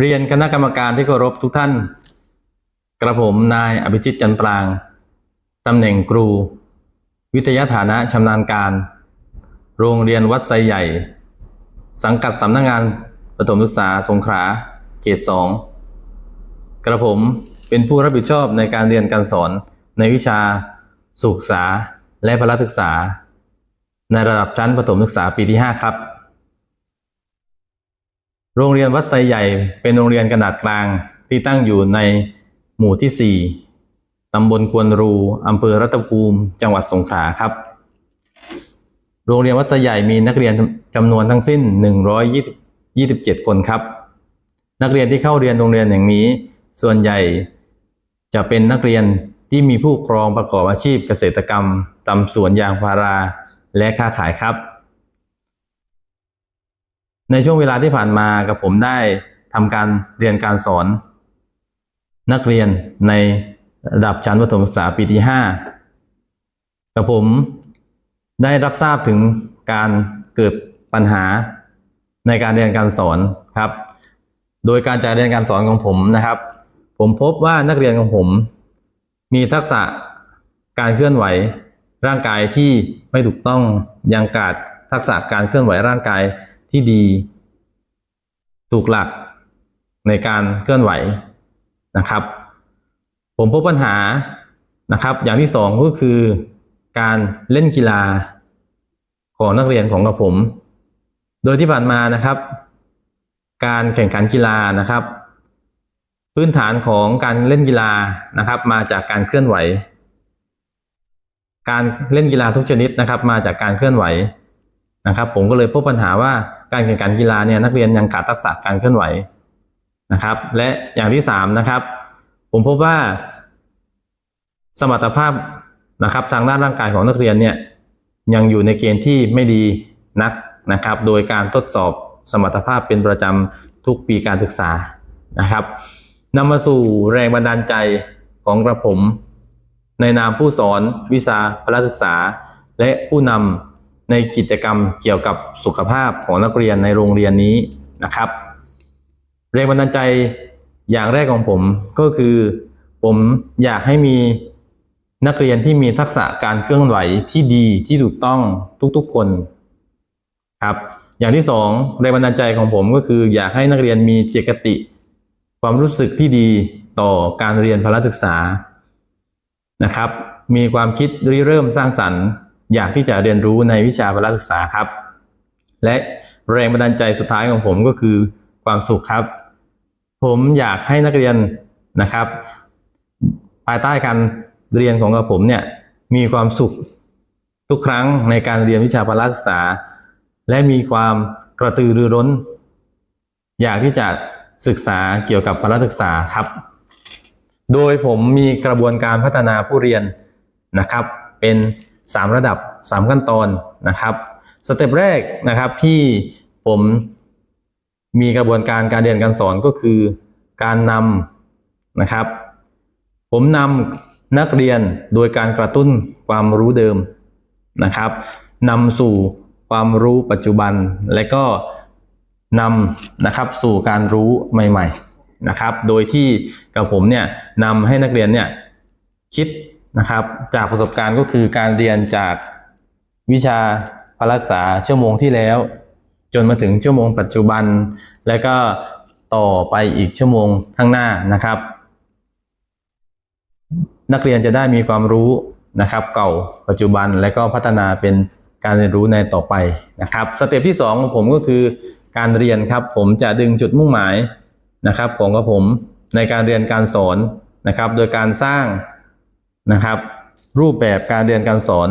เรียนคณะกรรมการที่เคารพทุกท่าน กระผมนายอภิจิตจันทร์ปราง ตำแหน่งครู วิทยาฐานะชำนาญการ โรงเรียนวัดไซใหญ่ สังกัดสำนักงานประถมศึกษาสงขลาเขตสองกระผมเป็นผู้รับผิดชอบในการเรียนการสอนในวิชาสุขศึกษาและพละศึกษา ในระดับชั้นประถมศึกษาปีที่ 5 ครับ โรงเรียนวัดไซใหญ่เป็นโรงเรียนขนาดกลาง ที่ตั้งอยู่ในหมู่ที่ 4 ตำบลควนรู อำเภอรัตภูมิ จังหวัดสงขลาครับ โรงเรียนวัดไซใหญ่มีนักเรียนจำนวนทั้งสิ้น 127 คนครับ นักเรียนที่เข้าเรียนโรงเรียนอย่างนี้ ส่วนใหญ่จะเป็นนักเรียนที่มีผู้ปกครองประกอบอาชีพเกษตรกรรมตำสวนยางพารา และค้าขายครับ ในช่วงเวลาที่ผ่านมากับผมได้ทำการเรียนการสอน นักเรียนในระดับชั้นประถมศึกษาปีที่ 5 กับผมได้รับทราบถึงการเกิดปัญหาในการเรียนการสอนครับ โดยการจัดเรียนการสอนของผมนะครับ ผมพบว่านักเรียนของผม มีทักษะการเคลื่อนไหวร่างกายที่ไม่ถูกต้องยังขาดทักษะการเคลื่อนไหวร่างกาย ที่ดี ถูกหลักในการเคลื่อนไหวนะครับ ผมพบปัญหานะครับ อย่างที่สองก็คือการเล่นกีฬาของนักเรียนของกับผม โดยที่ผ่านมานะครับ การแข่งขันกีฬานะครับ พื้นฐานของการเล่นกีฬานะครับ มาจากการเคลื่อนไหว การเล่นกีฬาทุกชนิดนะครับ มาจากการเคลื่อนไหวนะครับ ผมก็เลยพบปัญหาว่า การแข่งขันกีฬาเนี่ยนักเรียนยังขาดทักษะการเคลื่อนไหวนะครับ และอย่างที่สามนะครับ ผมพบว่า สมรรถภาพนะครับ ทางด้านร่างกายของนักเรียนเนี่ยยังอยู่ในเกณฑ์ที่ไม่ดีนักนะครับ โดยการทดสอบสมรรถภาพเป็นประจำทุกปีการศึกษานะครับนำมาสู่แรงบันดาลใจของกระผม ในนามผู้สอนวิชาพละศึกษา และผู้นำ ในกิจกรรมเกี่ยวกับสุขภาพของนักเรียนในโรงเรียนนี้นะครับแรงบันดาลใจอย่างแรกของผมก็คือ ผมอยากให้มีนักเรียนที่มีทักษะการเคลื่อนไหวที่ดีที่ถูกต้องทุกๆคนครับอย่างที่สองแรงบันดาลใจของผมก็คือ อยากให้นักเรียนมีเจตคติ ความรู้สึกที่ดีต่อการเรียนพละศึกษานะครับ มีความคิดริเริ่มสร้างสรรค์ อยากที่จะเรียนรู้ในวิชาพละศึกษาครับ และแรงบันดาลใจสุดท้ายของผมก็คือความสุขครับ ผมอยากให้นักเรียนนะครับ ภายใต้การเรียนของกระผมเนี่ยมีความสุขทุกครั้งในการเรียนวิชาพละศึกษา และมีความกระตือรือร้น อยากที่จะศึกษาเกี่ยวกับพละศึกษาครับ โดยผมมีกระบวนการพัฒนาผู้เรียนนะครับ เป็น 3 ระดับ 3 ขั้นตอนนะครับสเต็ปแรกนะครับที่ผมมีกระบวนการการเรียนการสอนก็คือการนำนะครับ ผมนำนักเรียนโดยการกระตุ้นความรู้เดิมนะครับนำสู่ความรู้ปัจจุบัน และก็นำนะครับสู่การรู้ใหม่ ๆนะครับ โดยที่กับผมเนี่ยนำให้นักเรียนเนี่ยคิด นะครับ จากประสบการณ์ก็คือการเรียนจากวิชาพละศึกษาชั่วโมงที่แล้ว จนมาถึงชั่วโมงปัจจุบัน และก็ต่อไปอีกชั่วโมงข้างหน้านะครับ นักเรียนจะได้มีความรู้นะครับ เก่าปัจจุบันและก็พัฒนาเป็นการเรียนรู้ในต่อไปนะครับสเต็ปที่2ของผมก็คือการเรียนครับ ผมจะดึงจุดมุ่งหมายนะครับ ของกระผมในการเรียนการสอนนะครับ โดยการสร้าง นะครับ รูปแบบการเรียนการสอน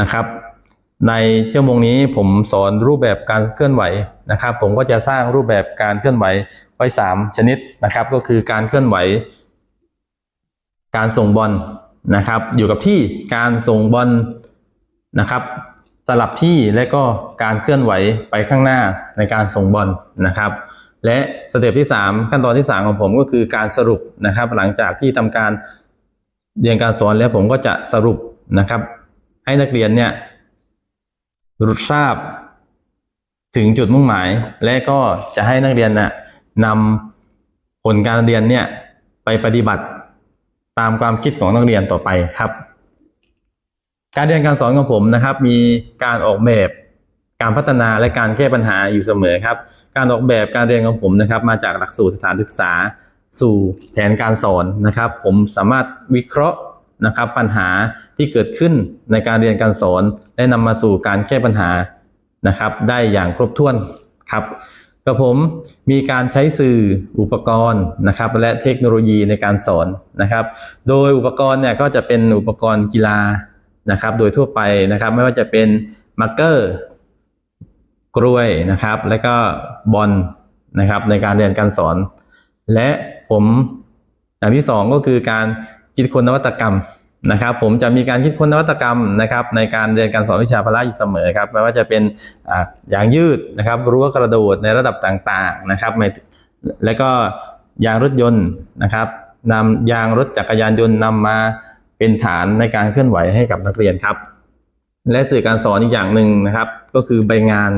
นะครับ ในชั่วโมงนี้ผมสอนรูปแบบการเคลื่อนไหวนะครับ ผมก็จะสร้างรูปแบบการเคลื่อนไหวไว้ 3 ชนิดนะครับ ก็คือการเคลื่อนไหว การส่งบอลนะครับ อยู่กับที่การส่งบอลนะครับสลับที่และก็การเคลื่อนไหวไปข้างหน้าในการส่งบอลนะครับ และสเต็ปที่ 3 ขั้นตอนที่ 3 ของผมก็คือการสรุปนะครับ หลังจากที่ทำการ เรียนการสอนแล้วผมก็จะสรุปนะครับ ให้นักเรียนเนี่ยรู้ทราบถึงจุดมุ่งหมาย และก็จะให้นักเรียนน่ะนำผลการเรียนเนี่ยไปปฏิบัติตามความคิดของนักเรียนต่อไปครับ การเรียนการสอนของผมนะครับ มีการออกแบบการพัฒนาและการแก้ปัญหาอยู่เสมอครับ การออกแบบการเรียนของผมนะครับ มาจากหลักสูตรสถานศึกษา สู่แผนการสอนนะครับ ผมสามารถวิเคราะห์นะครับปัญหาที่เกิดขึ้นในการเรียนการสอน และนำมาสู่การแก้ปัญหานะครับ ได้อย่างครบถ้วนครับกระผมมีการใช้สื่ออุปกรณ์นะครับ และเทคโนโลยีในการสอนนะครับ โดยอุปกรณ์เนี่ยก็จะเป็นอุปกรณ์กีฬานะครับ โดยทั่วไปนะครับ ไม่ว่าจะเป็นมาร์กเกอร์กล้วยนะครับ และก็บอลนะครับในการเรียนการสอน และผมอย่างที่สองก็คือการคิดค้นนวัตกรรมนะครับ ผมจะมีการคิดค้นนวัตกรรมนะครับ ในการเรียนการสอนวิชาพละอยู่เสมอครับไม่ว่าจะเป็นอ่ายางยืดนะครับรั้วกระโดดในระดับต่างๆนะครับและก็ยางรถยนต์นะครับนำยางรถจักรยานยนต์นำมาเป็นฐานในการเคลื่อนไหวให้กับนักเรียนครับ และสื่อการสอนอีกอย่างหนึ่งนะครับ ก็คือใบงาน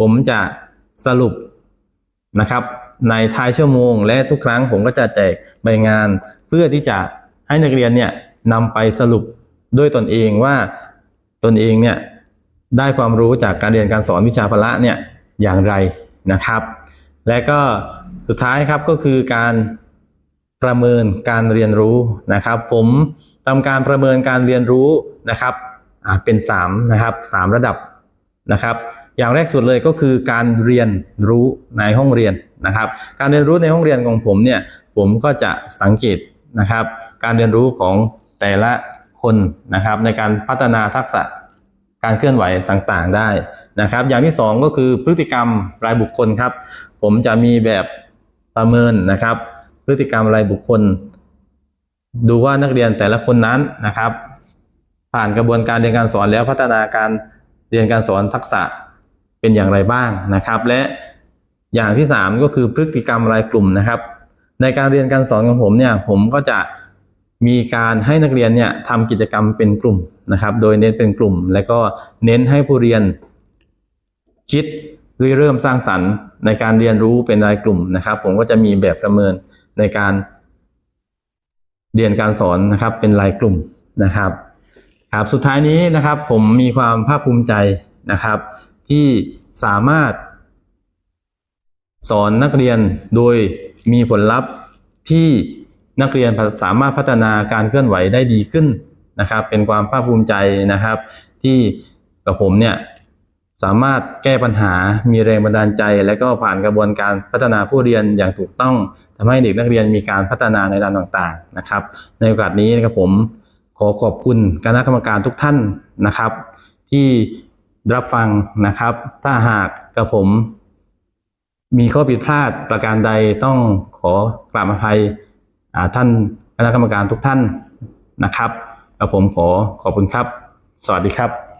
ผมจะสรุปนะครับ ในท้ายชั่วโมง และทุกครั้งผมก็จะแจกใบงาน เพื่อที่จะให้นักเรียนเนี่ยนำไปสรุปด้วยตนเองว่าตนเองเนี่ยได้ความรู้จากการเรียนการสอนวิชาพละเนี่ยอย่างไรนะครับ และก็สุดท้ายครับก็คือการประเมินการเรียนรู้นะครับ ผมทำการประเมินการเรียนรู้นะครับเป็น3นะครับสามระดับนะครับ อย่างแรกสุดเลยก็คือการเรียนรู้ในห้องเรียนนะครับ การเรียนรู้ในห้องเรียนของผมเนี่ยผมก็จะสังเกตนะครับ การเรียนรู้ของแต่ละคนนะครับ ในการพัฒนาทักษะการเคลื่อนไหวต่างๆได้นะครับ อย่างที่สองก็คือพฤติกรรมรายบุคคลครับ ผมจะมีแบบประเมินนะครับ พฤติกรรมรายบุคคล ดูว่านักเรียนแต่ละคนนั้นนะครับ ผ่านกระบวนการเรียนการสอนแล้วพัฒนาการเรียนการสอนทักษะ เป็นอย่างไรบ้างนะครับ และอย่างที่สามก็คือพฤติกรรมรายกลุ่มนะครับ ในการเรียนการสอนของผมเนี่ยผมก็จะมีการให้นักเรียนเนี่ยทำกิจกรรมเป็นกลุ่มนะครับ โดยเน้นเป็นกลุ่ม และก็เน้นให้ผู้เรียนคิดริเริ่มสร้างสรรค์ในการเรียนรู้เป็นรายกลุ่มนะครับ ผมก็จะมีแบบประเมินในการเรียนการสอนนะครับเป็นรายกลุ่มนะครับครับสุดท้ายนี้นะครับผมมีความภาคภูมิใจนะครับ ที่สามารถ สอนนักเรียนโดยมีผลลัพธ์ที่นักเรียนสามารถพัฒนาการเคลื่อนไหวได้ดีขึ้นนะครับ เป็นความภาคภูมิใจนะครับ ที่กับผมเนี่ยสามารถแก้ปัญหา มีแรงบันดาลใจ และก็ผ่านกระบวนการพัฒนาผู้เรียนอย่างถูกต้องทำให้เด็กนักเรียนมีการพัฒนาในด้านต่างๆนะครับ ในโอกาสนี้นะครับผมขอขอบคุณคณะกรรมการทุกท่านนะครับ ที่ รับฟังนะครับ ถ้าหากกับผม มีข้อผิดพลาดประการใดต้องขอกราบอภัยท่านคณะกรรมการทุกท่านนะครับกับผมขอขอบคุณครับ สวัสดีครับ